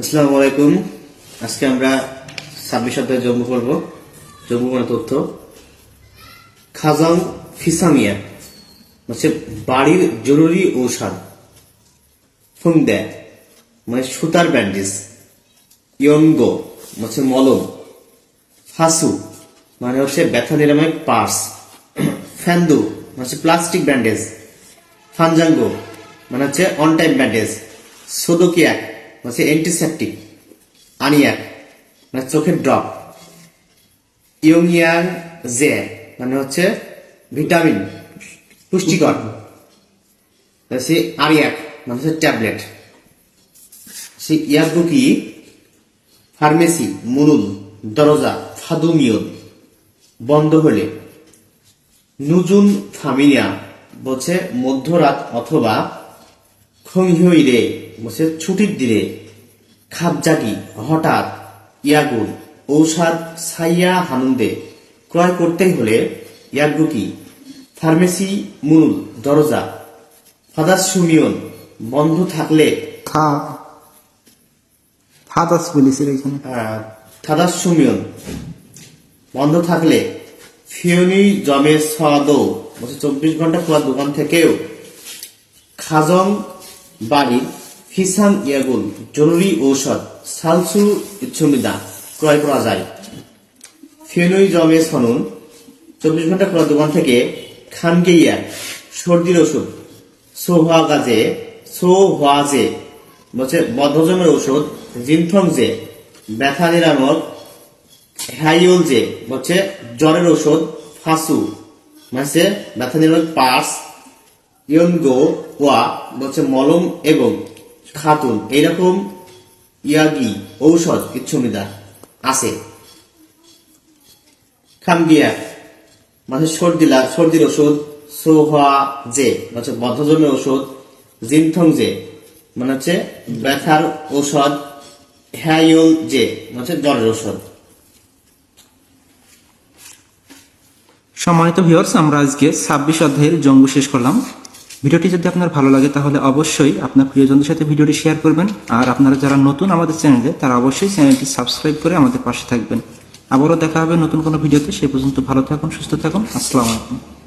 আসসালামু আলাইকুম। আজকে আমরা ছাব্বিশ সপ্তাহে জম্মু করব জম্মু মানে তথ্য। খাজাং ফিসামিয়া, হচ্ছে বাড়ির জরুরি ঔষধ। ফুংদে মানে সুতার ব্যান্ডেজ। ইয়নগো হচ্ছে মলম। ফাসু মানে হচ্ছে ব্যথা নিরাময় পার্স। ফ্যান্দু মানে হচ্ছে প্লাস্টিক ব্যান্ডেজ। ফানজাঙ্গো মানে হচ্ছে অন টাইম ব্যান্ডেজ। সোদোকিয়াক মানে হচ্ছে অ্যান্টিসেপটিক আনিয়াক মানে চোখের ড্রপ ইয়ংয়াং জে মানে হচ্ছে ভিটামিন, পুষ্টিকর। সে আরিয়াক মানে হচ্ছে ট্যাবলেট। সে ইয়াকুকি ফার্মেসি মুনুল দরজা ফাদুমিয়ন বন্ধ হলে। নুজুন ফামিলিয়া বলছে মধ্যরাত অথবা খংহিরে বলছে ছুটির দিনে খাপজাগি হঠাৎ ইয়াগুন ঔষধ সাইয়া হানন্দে ক্রয় করতে হলে ইয়াগুকি ফার্মেসি মুনুল দরজা ফাদার সুমিয়ন বন্ধ থাকলে থা ফাদাস বলেছে এখানে। ফাদার সুমিয়ন বন্ধ থাকলে ফিওনি জমে সদৌ চব্বিশ ঘণ্টা খোলা দোকান থেকেও খাজং বাড়ির ফিসাং ইয়াগুল, জরুরি ঔষধ সালসু ইচ্ছুমিদা ক্রয় করা যায়। ফেনুই জমে সনুন, চব্বিশ ঘণ্টা খোলা দোকান থেকে খানগেইয়া সর্দির ওষুধ, সোহা গাজে সো হওয়াজে বলছে বদ্ধজমের ওষুধ জিনথং যে ব্যথা নিরামক হ্যাইওল যে হচ্ছে জ্বরের ওষুধ, ফাঁসু মানে ব্যথা নিরামক পার্স ইয়নগো ওয়া হচ্ছে মলম এবং খাতুন। এইরকম ইয়াগি, ঔষধ ইচ্ছুমিদা আছে। খামগিয়া মানে সর্দিলা সর্দির ওষুধ, সোহা যে হচ্ছে বদ্ধজমের ওষুধ, জিনথং যে মানে হচ্ছে ব্যথার ঔষধ যে মানে হচ্ছে জ্বরের ঔষধ। সম্মানিত ভিউয়ার্স আমরা আজকে ছাব্বিশ অধ্যায়ের জঙ্গু শেষ করলাম। ভিডিওটি যদি আপনার ভালো লাগে, তাহলে অবশ্যই আপনার প্রিয়জনদের সাথে ভিডিওটি শেয়ার করবেন। আর আপনারা যারা নতুন আমাদের চ্যানেলে তারা অবশ্যই চ্যানেলটি সাবস্ক্রাইব করে আমাদের পাশে থাকবেন। আবারও দেখা হবে নতুন কোনো ভিডিওতে। সেই পর্যন্ত ভালো থাকুন, সুস্থ থাকুন। আসসালামু আলাইকুম।